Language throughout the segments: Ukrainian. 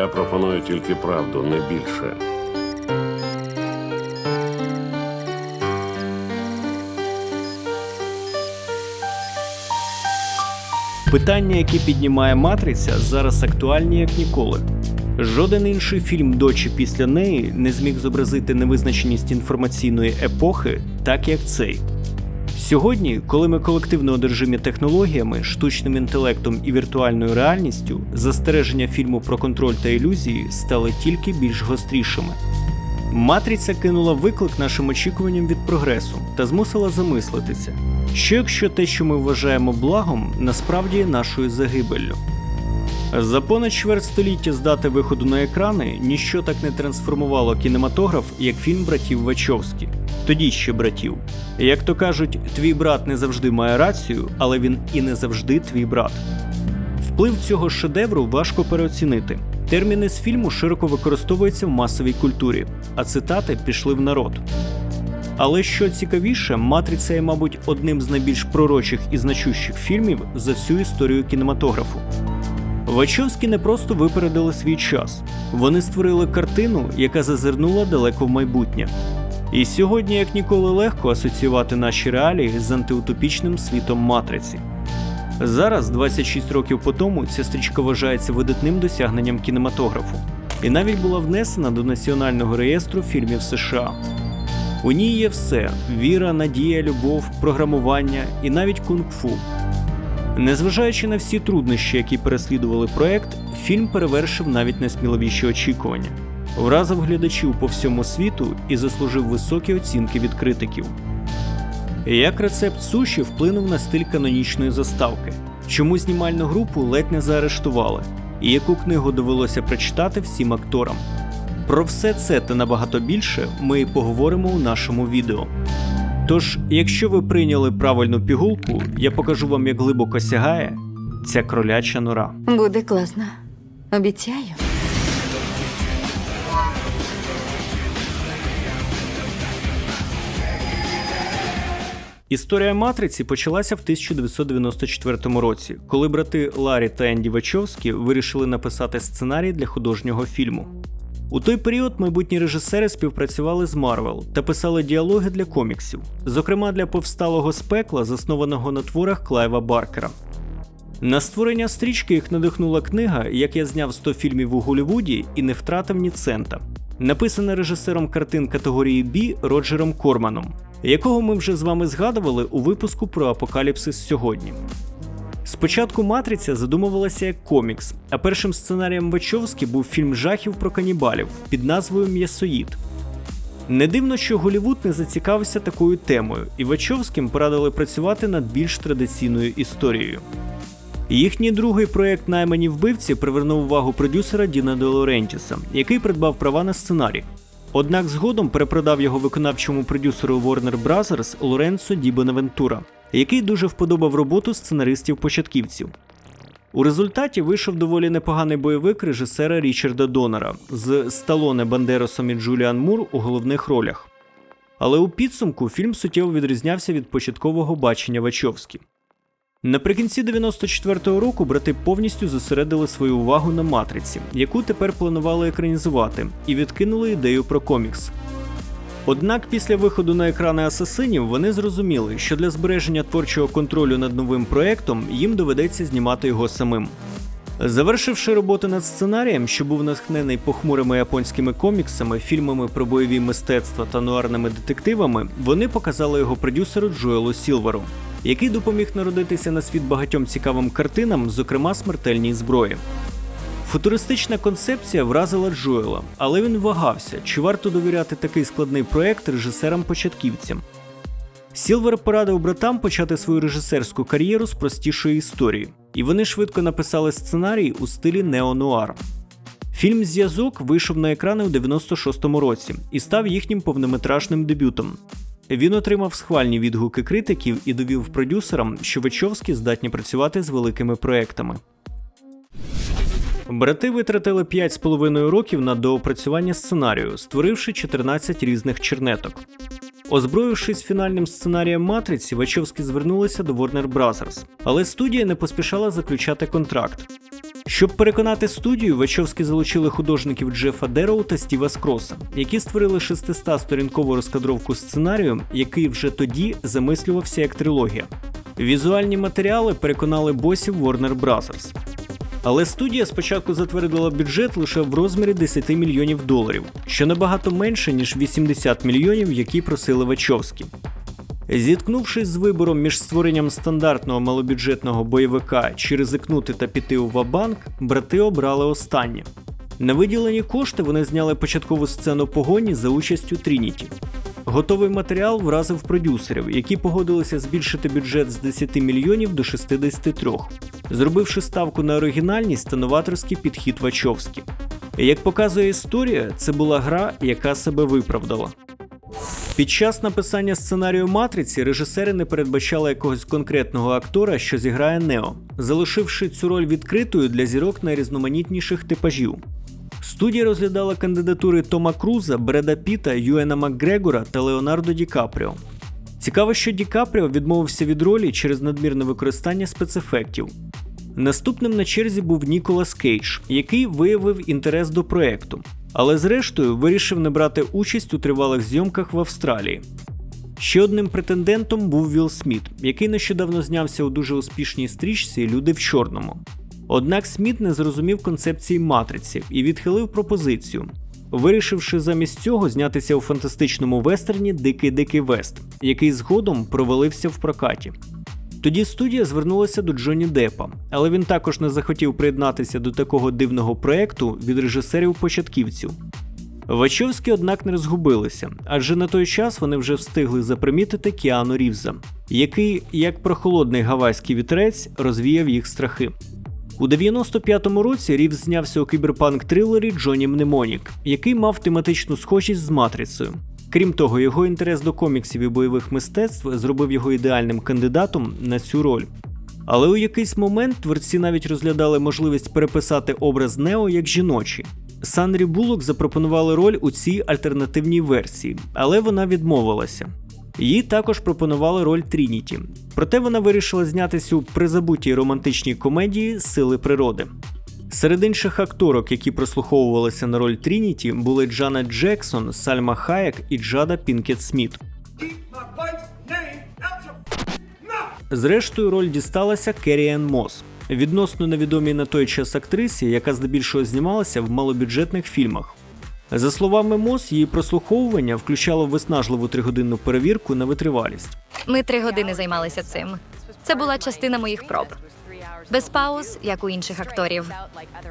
Я пропоную тільки правду, не більше. Питання, які піднімає матриця, зараз актуальні як ніколи. Жоден інший фільм до чи після неї не зміг зобразити невизначеність інформаційної епохи, так як цей. Сьогодні, коли ми колективно одержимі технологіями, штучним інтелектом і віртуальною реальністю, застереження фільму про контроль та ілюзії стали тільки більш гострішими. Матриця кинула виклик нашим очікуванням від прогресу та змусила замислитися, що якщо те, що ми вважаємо благом, насправді є нашою загибеллю. За понад чверть століття з дати виходу на екрани ніщо так не трансформувало кінематограф, як фільм братів Вачовські. Тоді ще братів. Як то кажуть, твій брат не завжди має рацію, але він і не завжди твій брат. Вплив цього шедевру важко переоцінити. Терміни з фільму широко використовуються в масовій культурі, а цитати пішли в народ. Але що цікавіше, матриця є, мабуть, одним з найбільш пророчих і значущих фільмів за всю історію кінематографу. Вачовські не просто випередили свій час, вони створили картину, яка зазирнула далеко в майбутнє. І сьогодні, як ніколи, легко асоціювати наші реалії з антиутопічним світом матриці. Зараз, 26 років по тому, ця стрічка вважається видатним досягненням кінематографу, і навіть була внесена до Національного реєстру фільмів США. У ній є все: віра, надія, любов, програмування і навіть кунг-фу. Незважаючи на всі труднощі, які переслідували проект, фільм перевершив навіть найсміливіші очікування, вразив глядачів по всьому світу і заслужив високі оцінки від критиків. Як рецепт суші вплинув на стиль канонічної заставки, чому знімальну групу ледь не заарештували, і яку книгу довелося прочитати всім акторам. Про все це та набагато більше ми і поговоримо у нашому відео. Тож, якщо ви прийняли правильну пігулку, я покажу вам, як глибоко сягає ця кроляча нора. Буде класно. Обіцяю. Історія матриці почалася в 1994 році, коли брати Ларі та Енді Вачовські вирішили написати сценарій для художнього фільму. У той період майбутні режисери співпрацювали з Марвел та писали діалоги для коміксів, зокрема для повсталого спекла, заснованого на творах Клайва Баркера. На створення стрічки їх надихнула книга, як я зняв 100 фільмів у Голлівуді і не втратив ні цента, написана режисером картин категорії B Роджером Корманом, якого ми вже з вами згадували у випуску про апокаліпсис сьогодні. Спочатку Матриця задумувалася як комікс, а першим сценарієм Вачовські був фільм жахів про канібалів під назвою М'ясоїд. Не дивно, що Голівуд не зацікавився такою темою, і Вачовським порадили працювати над більш традиційною історією. Їхній другий проєкт Наймані вбивці привернув увагу продюсера Діна Де Лорентіса, який придбав права на сценарій. Однак згодом перепродав його виконавчому продюсеру Warner Bros. Лоренцо Ді Бонавентура, який дуже вподобав роботу сценаристів-початківців. У результаті вийшов доволі непоганий бойовик режисера Річарда Донора з Сталоне Бандеросом і Джуліан Мур у головних ролях. Але у підсумку фільм суттєво відрізнявся від початкового бачення Вачовські. Наприкінці 94-го року брати повністю зосередили свою увагу на матриці, яку тепер планували екранізувати, і відкинули ідею про комікс. Однак після виходу на екрани асасинів вони зрозуміли, що для збереження творчого контролю над новим проектом їм доведеться знімати його самим. Завершивши роботи над сценарієм, що був натхнений похмурими японськими коміксами, фільмами про бойові мистецтва та нуарними детективами, вони показали його продюсеру Джоелу Сілверу, який допоміг народитися на світ багатьом цікавим картинам, зокрема смертельній зброї. Футуристична концепція вразила Джоела, але він вагався, чи варто довіряти такий складний проект режисерам-початківцям. Сілвер порадив братам почати свою режисерську кар'єру з простішої історії, і вони швидко написали сценарій у стилі неонуар. Фільм Зв'язок вийшов на екрани у 96-му році і став їхнім повнометражним дебютом. Він отримав схвальні відгуки критиків і довів продюсерам, що Вачовські здатні працювати з великими проектами. Брати витратили 5,5 років на доопрацювання сценарію, створивши 14 різних чернеток. Озброївшись фінальним сценарієм матриці, Вачовські звернулися до Warner Bros., але студія не поспішала заключати контракт. Щоб переконати студію, Вачовські залучили художників Джефа Дероу та Стіва Скроса, які створили 600-сторінкову розкадровку сценарію, який вже тоді замислювався як трилогія. Візуальні матеріали переконали босів Warner Bros. Але студія спочатку затвердила бюджет лише в розмірі 10 мільйонів доларів, що набагато менше, ніж 80 мільйонів, які просили Вачовські. Зіткнувшись з вибором між створенням стандартного малобюджетного бойовика чи ризикнути та піти у вабанк, брати обрали останнє. На виділені кошти вони зняли початкову сцену погоні за участю Трініті. Готовий матеріал вразив продюсерів, які погодилися збільшити бюджет з 10 мільйонів до 63, зробивши ставку на оригінальність та новаторський підхід Вачовські. Як показує історія, це була гра, яка себе виправдала. Під час написання сценарію матриці режисери не передбачали якогось конкретного актора, що зіграє Нео, залишивши цю роль відкритою для зірок найрізноманітніших типажів. Студія розглядала кандидатури Тома Круза, Бреда Піта, Юена Макгрегора та Леонардо Ді Капріо. Цікаво, що Ді Капріо відмовився від ролі через надмірне використання спецефектів. Наступним на черзі був Ніколас Кейдж, який виявив інтерес до проекту, але зрештою вирішив не брати участь у тривалих зйомках в Австралії. Ще одним претендентом був Вілл Сміт, який нещодавно знявся у дуже успішній стрічці Люди в чорному. Однак Сміт не зрозумів концепції матриці і відхилив пропозицію, вирішивши замість цього знятися у фантастичному вестерні Дикий Дикий Вест, який згодом провалився в прокаті. Тоді студія звернулася до Джонні Деппа, але він також не захотів приєднатися до такого дивного проекту від режисерів-початківців. Вачовські, однак, не розгубилися, адже на той час вони вже встигли запримітити Кіану Рівза, який, як прохолодний гавайський вітрець, розвіяв їх страхи. У 95-му році Рівз знявся у кіберпанк-трилері Джоні Мнемонік, який мав тематичну схожість з матрицею. Крім того, його інтерес до коміксів і бойових мистецтв зробив його ідеальним кандидатом на цю роль. Але у якийсь момент творці навіть розглядали можливість переписати образ Нео як жіночий. Сандрі Буллок запропонували роль у цій альтернативній версії, але вона відмовилася. Їй також пропонували роль Трініті, проте вона вирішила знятися у призабутій романтичній комедії Сили природи. Серед інших акторок, які прослуховувалися на роль Трініті, були Джана Джексон, Сальма Хаєк і Джада Пінкет Сміт. Зрештою, роль дісталася Керріен Мос, відносно невідомій на той час актрисі, яка здебільшого знімалася в малобюджетних фільмах. За словами Мос, її прослуховування включало виснажливу тригодинну перевірку на витривалість. Ми три години займалися цим. Це була частина моїх проб. Без пауз, як у інших акторів.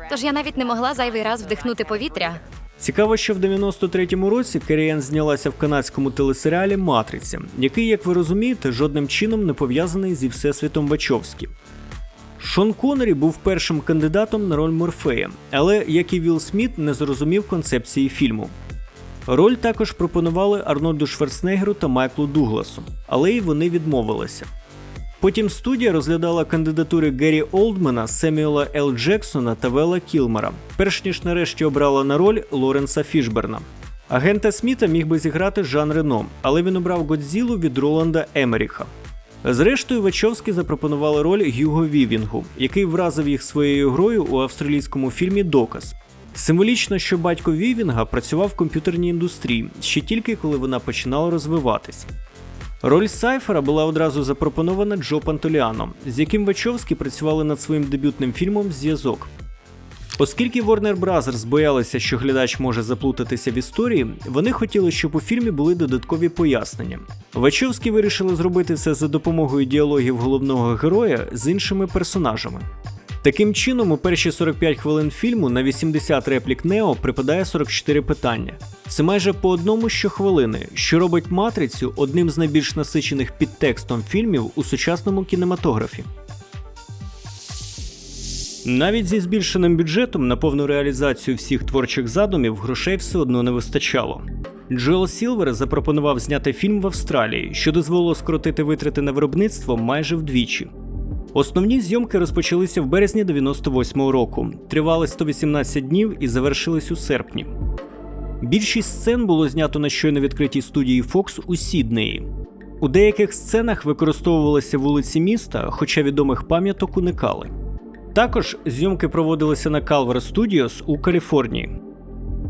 Тож я навіть не могла зайвий раз вдихнути повітря. Цікаво, що в 93-му році Керріен знялася в канадському телесеріалі Матриця, який, як ви розумієте, жодним чином не пов'язаний зі всесвітом Вачовські. Шон Коннері був першим кандидатом на роль Морфея, але, як і Вілл Сміт, не зрозумів концепції фільму. Роль також пропонували Арнольду Шварценеггеру та Майклу Дугласу, але й вони відмовилися. Потім студія розглядала кандидатури Геррі Олдмена, Семюела Л. Джексона та Вела Кілмера, перш ніж нарешті обрала на роль Лоренса Фішберна. Агента Сміта міг би зіграти Жан Рено, але він обрав Годзілу від Роланда Емеріха. Зрештою, Вачовські запропонували роль Гюго Вівінгу, який вразив їх своєю грою у австралійському фільмі Доказ. Символічно, що батько Вівінга працював в комп'ютерній індустрії ще тільки коли вона починала розвиватись. Роль Сайфера була одразу запропонована Джо Пантоліаном, з яким Вачовські працювали над своїм дебютним фільмом Зв'язок. Оскільки Warner Bros. боялися, що глядач може заплутатися в історії, вони хотіли, щоб у фільмі були додаткові пояснення. Вачовські вирішили зробити це за допомогою діалогів головного героя з іншими персонажами. Таким чином, у перші 45 хвилин фільму на 80 реплік Нео припадає 44 питання. Це майже по одному щохвилини, що робить матрицю одним з найбільш насичених підтекстом фільмів у сучасному кінематографі. Навіть зі збільшеним бюджетом на повну реалізацію всіх творчих задумів грошей все одно не вистачало. Джоел Сілвер запропонував зняти фільм в Австралії, що дозволило скоротити витрати на виробництво майже вдвічі. Основні зйомки розпочалися в березні 98-го року, тривали 118 днів і завершились у серпні. Більшість сцен було знято на щойно відкритій студії Fox у Сіднеї. У деяких сценах використовувалися вулиці міста, хоча відомих пам'яток уникали. Також зйомки проводилися на Calver Studios у Каліфорнії.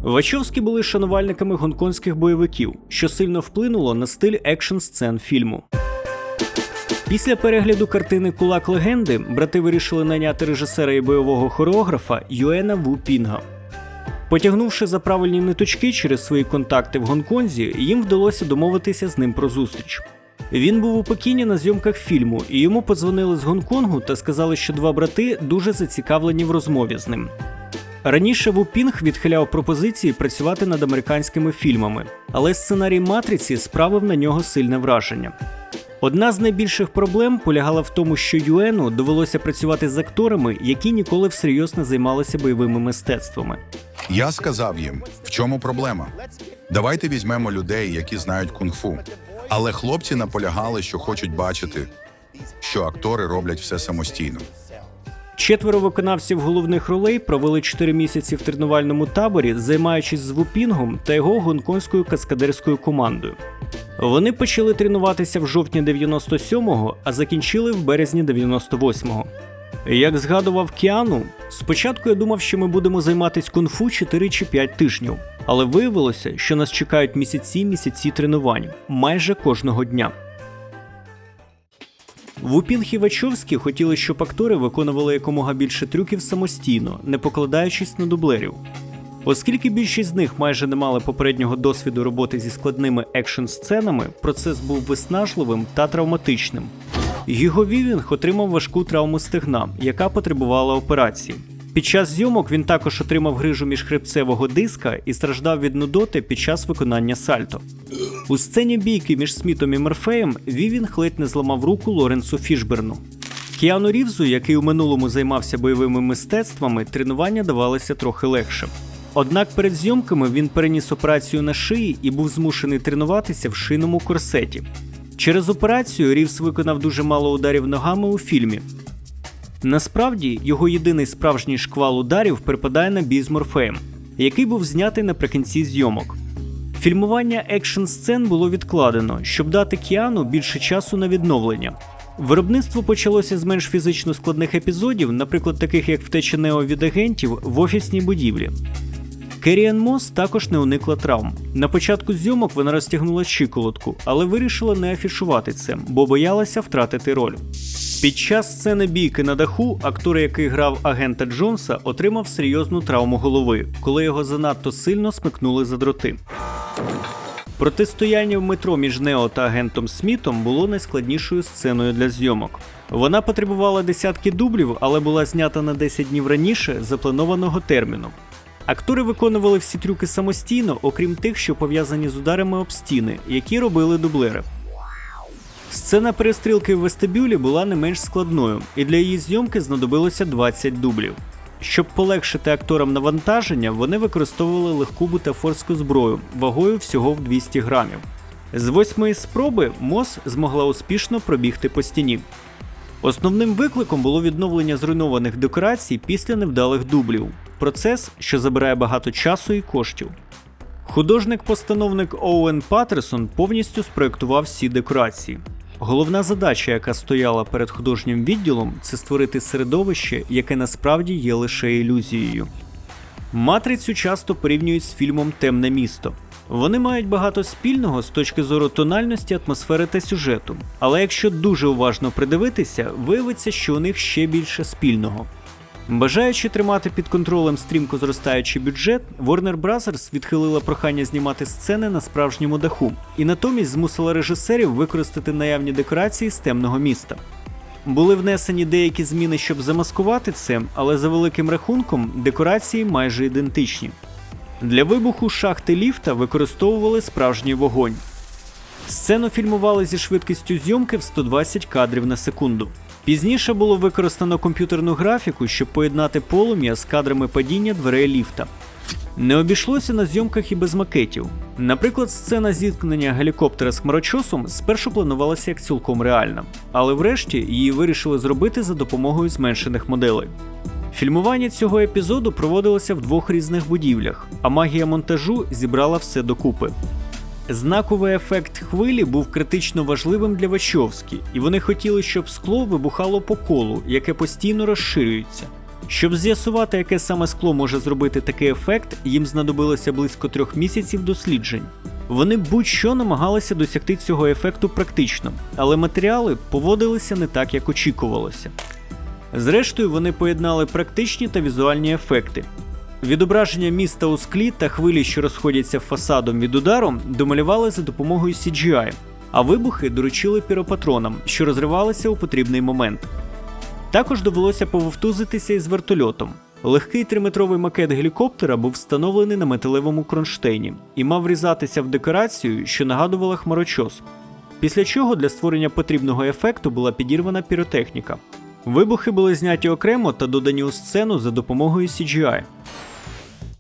Вачовські були шанувальниками гонконгських бойовиків, що сильно вплинуло на стиль екшн сцен фільму. Після перегляду картини Кулак легенди брати вирішили найняти режисера і бойового хореографа Юена Ву Пінга. Потягнувши за правильні ниточки через свої контакти в Гонконзі, їм вдалося домовитися з ним про зустріч. Він був у Пекіні на зйомках фільму, і йому подзвонили з Гонконгу та сказали, що два брати дуже зацікавлені в розмові з ним. Раніше Вупінг відхиляв пропозиції працювати над американськими фільмами, але сценарій матриці справив на нього сильне враження. Одна з найбільших проблем полягала в тому, що Юену довелося працювати з акторами, які ніколи всерйоз не займалися бойовими мистецтвами. Я сказав їм, в чому проблема? Давайте візьмемо людей, які знають кунг-фу. Але хлопці наполягали, що хочуть бачити, що актори роблять все самостійно. Четверо виконавців головних ролей провели 4 місяці в тренувальному таборі, займаючись з Вупінгом та його гонконгською каскадерською командою. Вони почали тренуватися в жовтні 97-го, а закінчили в березні 98-го. Як згадував Кіану, спочатку я думав, що ми будемо займатися кунг-фу 4 чи 5 тижнів, але виявилося, що нас чекають місяці місяці тренувань майже кожного дня. Вупінг і Вачовські хотіли, щоб актори виконували якомога більше трюків самостійно, не покладаючись на дублерів. Оскільки більшість з них майже не мали попереднього досвіду роботи зі складними екшн-сценами, процес був виснажливим та травматичним. Гіго Вівінг отримав важку травму стегна, яка потребувала операції. Під час зйомок він також отримав грижу міжхребцевого диска і страждав від нудоти під час виконання сальто. У сцені бійки між Смітом і Мерфеєм Вівінг ледь не зламав руку Лоренсу Фішберну. Кіану Рівзу, який у минулому займався бойовими мистецтвами, тренування давалися трохи легше. Однак перед зйомками він переніс операцію на шиї і був змушений тренуватися в шийному корсеті. Через операцію Рівс виконав дуже мало ударів ногами у фільмі. Насправді, його єдиний справжній шквал ударів припадає на бій з Морфеєм, який був знятий наприкінці зйомок. Фільмування екшн сцен було відкладено, щоб дати Кіану більше часу на відновлення. Виробництво почалося з менш фізично складних епізодів, наприклад, таких як втеча Нео від агентів в офісній будівлі. Керіан Мос також не уникла травм. На початку зйомок вона розтягнула щиколотку, але вирішила не афішувати це, бо боялася втратити роль. Під час сцени бійки на даху актор, який грав агента Джонса, отримав серйозну травму голови, коли його занадто сильно смикнули за дроти. Протистояння в метро між Нео та агентом Смітом було найскладнішою сценою для зйомок. Вона потребувала десятки дублів, але була знята на 10 днів раніше запланованого терміну. Актори виконували всі трюки самостійно, окрім тих, що пов'язані з ударами об стіни, які робили дублери. Сцена перестрілки в вестибюлі була не менш складною, і для її зйомки знадобилося 20 дублів. Щоб полегшити акторам навантаження, вони використовували легку бутафорську зброю вагою всього в 200 грамів. З восьмої спроби Мос змогла успішно пробігти по стіні. Основним викликом було відновлення зруйнованих декорацій після невдалих дублів. Процес, що забирає багато часу і коштів. Художник-постановник Оуен Паттерсон повністю спроектував всі декорації. Головна задача, яка стояла перед художнім відділом, це створити середовище, яке насправді є лише ілюзією. Матрицю часто порівнюють з фільмом Темне місто. Вони мають багато спільного з точки зору тональності, атмосфери та сюжету. Але якщо дуже уважно придивитися, виявиться, що у них ще більше спільного. Бажаючи тримати під контролем стрімко зростаючий бюджет, Warner Bros. відхилила прохання знімати сцени на справжньому даху і натомість змусила режисерів використати наявні декорації з темного міста. Були внесені деякі зміни, щоб замаскувати це, але за великим рахунком декорації майже ідентичні. Для вибуху шахти ліфта використовували справжній вогонь. Сцену фільмували зі швидкістю зйомки в 120 кадрів на секунду. Пізніше було використано комп'ютерну графіку, щоб поєднати полум'я з кадрами падіння дверей ліфта. Не обійшлося на зйомках і без макетів. Наприклад, сцена зіткнення гелікоптера з хмарочосом спершу планувалася як цілком реальна, але врешті її вирішили зробити за допомогою зменшених моделей. Фільмування цього епізоду проводилося в двох різних будівлях, а магія монтажу зібрала все докупи. Знаковий ефект хвилі був критично важливим для Вачовські, і вони хотіли, щоб скло вибухало по колу, яке постійно розширюється. Щоб з'ясувати, яке саме скло може зробити такий ефект, їм знадобилося близько трьох місяців досліджень. Вони будь-що намагалися досягти цього ефекту практично, але матеріали поводилися не так, як очікувалося. Зрештою, вони поєднали практичні та візуальні ефекти. Відображення міста у склі та хвилі, що розходяться фасадом від удару, домалювали за допомогою CGI, а вибухи доручили піропатронам, що розривалися у потрібний момент. Також довелося пововтузитися із вертольотом. Легкий триметровий макет гелікоптера був встановлений на металевому кронштейні і мав врізатися в декорацію, що нагадувала хмарочос. Після чого для створення потрібного ефекту була підірвана піротехніка. Вибухи були зняті окремо та додані у сцену за допомогою CGI.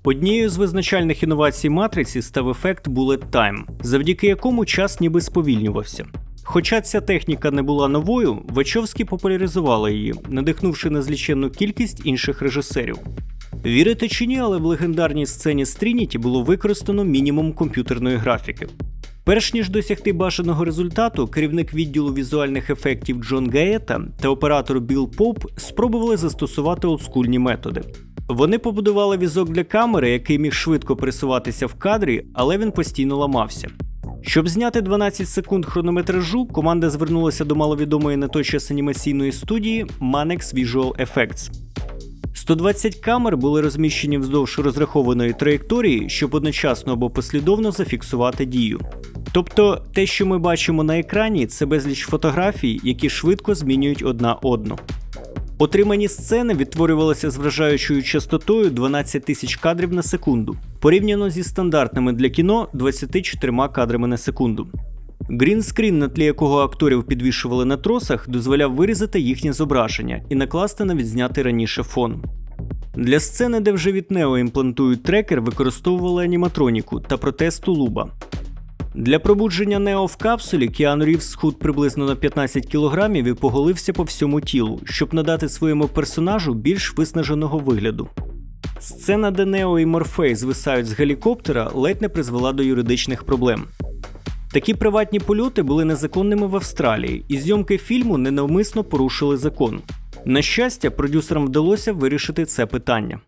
Однією з визначальних інновацій матриці став ефект Bullet Time, завдяки якому час ніби сповільнювався. Хоча ця техніка не була новою, Вачовські популяризували її, надихнувши незліченну кількість інших режисерів. Вірите чи ні, але в легендарній сцені з Трініті було використано мінімум комп'ютерної графіки. Перш ніж досягти бажаного результату, керівник відділу візуальних ефектів Джон Геєта та оператор Білл Поп спробували застосувати олдскульні методи. Вони побудували візок для камери, який міг швидко пересуватися в кадрі, але він постійно ламався. Щоб зняти 12 секунд хронометражу, команда звернулася до маловідомої на той час анімаційної студії Manex Visual Effects. 120 камер були розміщені вздовж розрахованої траєкторії, щоб одночасно або послідовно зафіксувати дію. Тобто, те, що ми бачимо на екрані, це безліч фотографій, які швидко змінюють одна одну. Отримані сцени відтворювалися з вражаючою частотою 12 тисяч кадрів на секунду, порівняно зі стандартними для кіно 24 кадрами на секунду. Грінскрін, на тлі якого акторів підвішували на тросах, дозволяв вирізати їхнє зображення і накласти на відзнятий раніше фон. Для сцени, де вже від Нео імплантують трекер, використовували аніматроніку та протез тулуба. Для пробудження Нео в капсулі Кіану Рівз схуд приблизно на 15 кілограмів і поголився по всьому тілу, щоб надати своєму персонажу більш виснаженого вигляду. Сцена, де Нео і Морфей звисають з гелікоптера, ледь не призвела до юридичних проблем. Такі приватні польоти були незаконними в Австралії, і зйомки фільму ненавмисно порушили закон. На щастя, продюсерам вдалося вирішити це питання.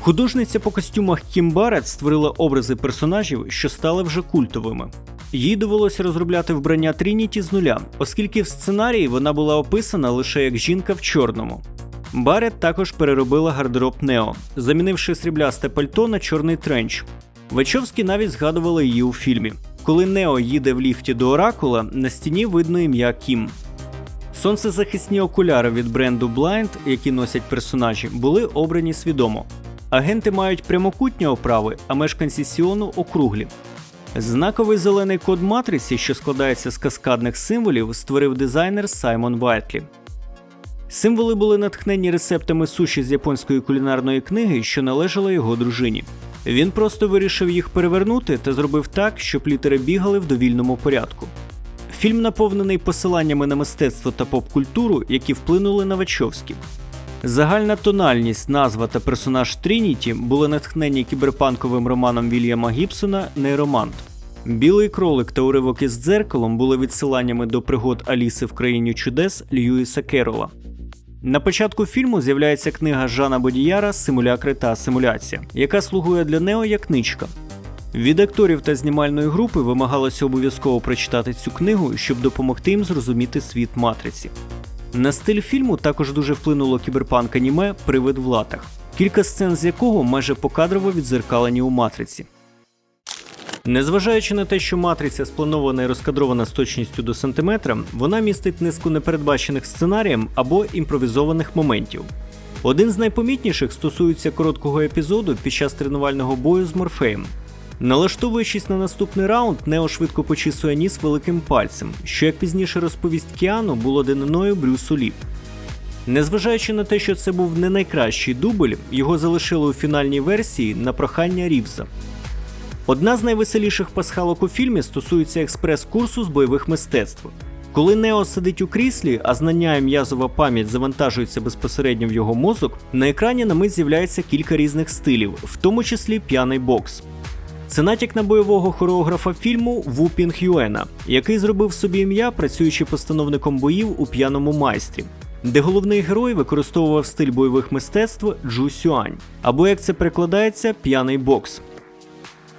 Художниця по костюмах Кім Барретт створила образи персонажів, що стали вже культовими. Їй довелося розробляти вбрання Трініті з нуля, оскільки в сценарії вона була описана лише як жінка в чорному. Барретт також переробила гардероб Нео, замінивши сріблясте пальто на чорний тренч. Вачовські навіть згадували її у фільмі. Коли Нео їде в ліфті до Оракула, на стіні видно ім'я Кім. Сонцезахисні окуляри від бренду Blind, які носять персонажі, були обрані свідомо. Агенти мають прямокутні оправи, а мешканці Сіону округлі. Знаковий зелений код матриці, що складається з каскадних символів, створив дизайнер Саймон Вайтлі. Символи були натхнені рецептами суші з японської кулінарної книги, що належала його дружині. Він просто вирішив їх перевернути та зробив так, щоб літери бігали в довільному порядку. Фільм наповнений посиланнями на мистецтво та поп-культуру, які вплинули на Вачовські. Загальна тональність, назва та персонаж Трініті були натхнені кіберпанковим романом Вільяма Гібсона Нейромант. Білий кролик та уривок із дзеркалом були відсиланнями до пригод Аліси в країні чудес Льюіса Керола. На початку фільму з'являється книга Жана Бодіяра Симулякри та симуляція, яка слугує для Нео як ничка. Від акторів та знімальної групи вимагалося обов'язково прочитати цю книгу, щоб допомогти їм зрозуміти світ матриці. На стиль фільму також дуже вплинуло кіберпанк аніме Привид в латах, кілька сцен з якого майже покадрово відзеркалені у матриці. Незважаючи на те, що матриця спланована і розкадрована з точністю до сантиметра, вона містить низку непередбачених сценарієм або імпровізованих моментів. Один з найпомітніших стосується короткого епізоду під час тренувального бою з Морфеєм. Налаштовуючись на наступний раунд, Нео швидко почісує ніс великим пальцем, що, як пізніше розповість Кіану, було даниною Брюсу Лі. Незважаючи на те, що це був не найкращий дубль, його залишили у фінальній версії на прохання Рівза. Одна з найвеселіших пасхалок у фільмі стосується експрес-курсу з бойових мистецтв. Коли Нео сидить у кріслі, а знання і м'язова пам'ять завантажуються безпосередньо в його мозок, на екрані на мить з'являється кілька різних стилів, в тому числі п'яний бокс. Це натяк на бойового хореографа фільму Ву Пінг Юена, який зробив собі ім'я, працюючи постановником боїв у п'яному майстрі, де головний герой використовував стиль бойових мистецтв Джу Сюань, або як це перекладається, п'яний бокс.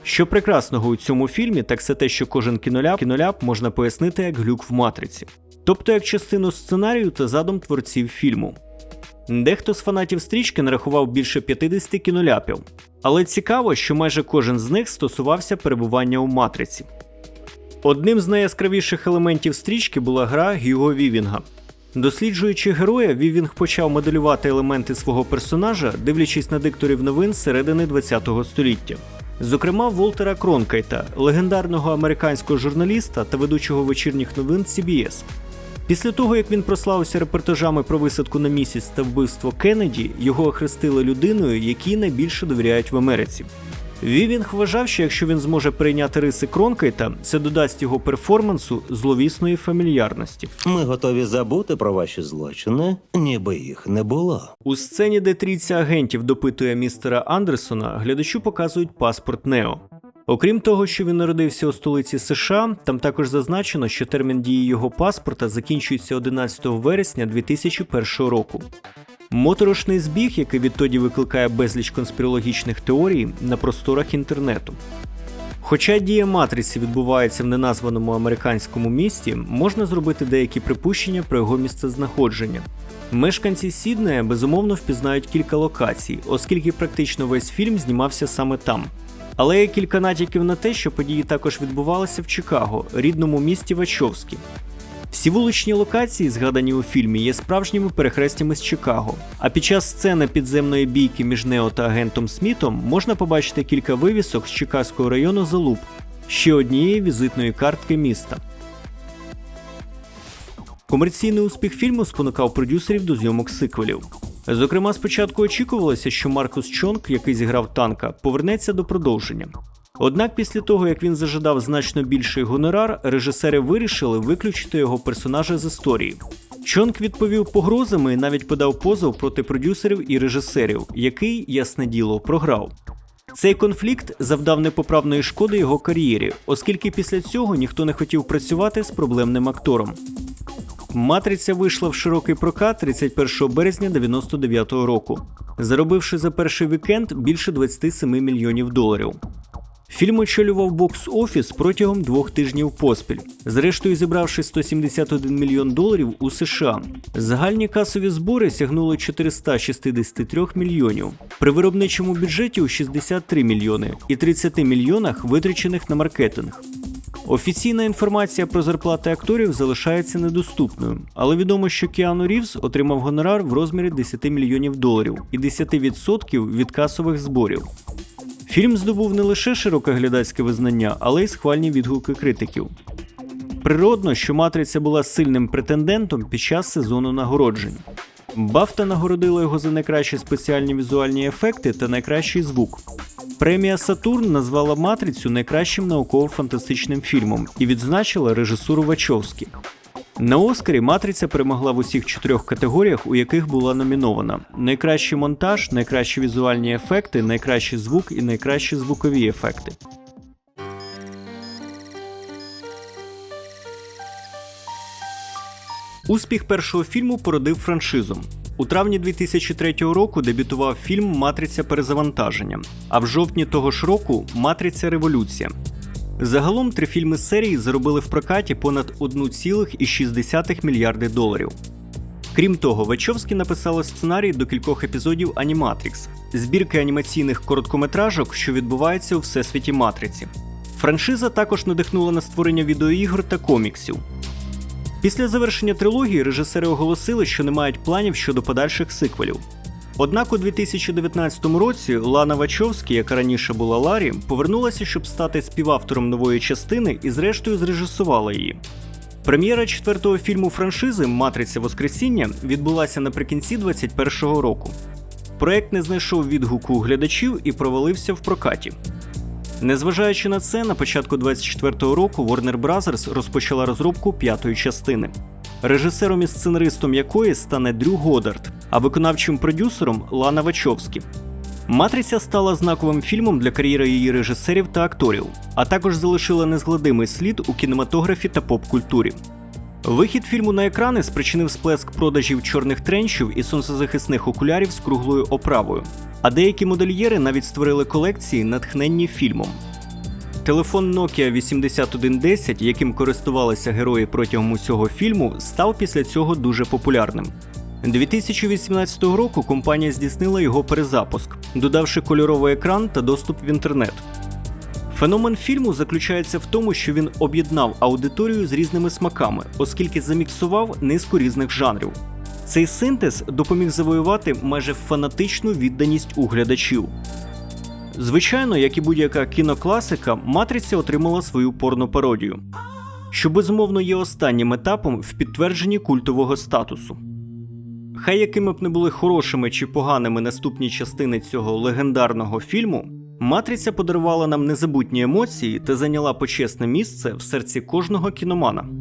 Що прекрасного у цьому фільмі, так це те, що кожен кіноляп, кіноляп можна пояснити як глюк в матриці, тобто як частину сценарію та задум творців фільму. Дехто з фанатів стрічки нарахував більше 50 кіноляпів, але цікаво, що майже кожен з них стосувався перебування у матриці. Одним з найяскравіших елементів стрічки була гра Гюго Вівінга. Досліджуючи героя, Вівінг почав моделювати елементи свого персонажа, дивлячись на дикторів новин середини ХХ століття. Зокрема, Волтера Кронкайта, легендарного американського журналіста та ведучого вечірніх новин CBS. Після того, як він прославився репортажами про висадку на місяць та вбивство Кеннеді, його охрестили людиною, якій найбільше довіряють в Америці. Вівінг вважав, що якщо він зможе прийняти риси Кронкайта, це додасть його перформансу зловісної фамільярності. Ми готові забути про ваші злочини, ніби їх не було. У сцені, де трійця агентів допитує містера Андерсона, глядачу показують паспорт Нео. Окрім того, що він народився у столиці США, там також зазначено, що термін дії його паспорта закінчується 11 вересня 2001 року. Моторошний збіг, який відтоді викликає безліч конспірологічних теорій на просторах інтернету. Хоча дія матриці відбувається в неназваному американському місті, можна зробити деякі припущення про його місцезнаходження. Мешканці Сіднея безумовно впізнають кілька локацій, оскільки практично весь фільм знімався саме там. Але є кілька натяків на те, що події також відбувалися в Чикаго, рідному місті Вачовські. Всі вуличні локації, згадані у фільмі, є справжніми перехрестями з Чикаго. А під час сцени підземної бійки між Нео та агентом Смітом можна побачити кілька вивісок з Чикаського району Залуб, ще однієї візитної картки міста. Комерційний успіх фільму спонукав продюсерів до зйомок сиквелів. Зокрема, спочатку очікувалося, що Маркус Чонг, який зіграв танка, повернеться до продовження. Однак після того, як він зажадав значно більший гонорар, режисери вирішили виключити його персонажа з історії. Чонг відповів погрозами і навіть подав позов проти продюсерів і режисерів, який, ясне діло, програв. Цей конфлікт завдав непоправної шкоди його кар'єрі, оскільки після цього ніхто не хотів працювати з проблемним актором. Матриця вийшла в широкий прокат 31 березня 99-го року, заробивши за перший вікенд більше 27 мільйонів доларів. Фільм очолював бокс-офіс протягом двох тижнів поспіль, зрештою зібравши 171 мільйон доларів у США. Загальні касові збори сягнули 463 мільйонів, при виробничому бюджеті у 63 мільйони і 30 мільйонах витрачених на маркетинг. Офіційна інформація про зарплати акторів залишається недоступною, але відомо, що Кіану Рівз отримав гонорар в розмірі 10 мільйонів доларів і 10% від касових зборів. Фільм здобув не лише широке глядацьке визнання, але й схвальні відгуки критиків. Природно, що матриця була сильним претендентом під час сезону нагороджень. Бафта нагородила його за найкращі спеціальні візуальні ефекти та найкращий звук. Премія Сатурн назвала матрицю найкращим науково-фантастичним фільмом і відзначила режисуру Вачовські. На Оскарі Матриця перемогла в усіх чотирьох категоріях, у яких була номінована: найкращий монтаж, найкращі візуальні ефекти, найкращий звук і найкращі звукові ефекти. Успіх першого фільму породив франшизу. У травні 2003 року дебютував фільм Матриця перезавантаження, а в жовтні того ж року Матриця Революція. Загалом три фільми серії заробили в прокаті понад 1,6 мільярди доларів. Крім того, Вачовські написали сценарій до кількох епізодів Аніматрікс, збірки анімаційних короткометражок, що відбуваються у всесвіті Матриці. Франшиза також надихнула на створення відеоігр та коміксів. Після завершення трилогії режисери оголосили, що не мають планів щодо подальших сиквелів. Однак у 2019 році Лана Вачовські, яка раніше була Ларі, повернулася, щоб стати співавтором нової частини і зрештою зрежисувала її. Прем'єра четвертого фільму франшизи Матриця Воскресіння відбулася наприкінці 2021 року. Проект не знайшов відгуку глядачів і провалився в прокаті. Незважаючи на це, на початку 24-го року Warner Bros. розпочала розробку п'ятої частини, режисером і сценаристом якої стане Дрю Годард, а виконавчим продюсером Лана Вачовські. Матриця стала знаковим фільмом для кар'єри її режисерів та акторів, а також залишила незгладимий слід у кінематографі та поп-культурі. Вихід фільму на екрани спричинив сплеск продажів чорних тренчів і сонцезахисних окулярів з круглою оправою. А деякі модельєри навіть створили колекції, натхненні фільмом. Телефон Nokia 8110, яким користувалися герої протягом усього фільму, став після цього дуже популярним. 2018 року компанія здійснила його перезапуск, додавши кольоровий екран та доступ в інтернет. Феномен фільму заключається в тому, що він об'єднав аудиторію з різними смаками, оскільки заміксував низку різних жанрів. Цей синтез допоміг завоювати майже фанатичну відданість у глядачів. Звичайно, як і будь-яка кінокласика, матриця отримала свою порнопародію, що безумовно є останнім етапом в підтвердженні культового статусу. Хай якими б не були хорошими чи поганими наступні частини цього легендарного фільму, Матриця подарувала нам незабутні емоції та зайняла почесне місце в серці кожного кіномана.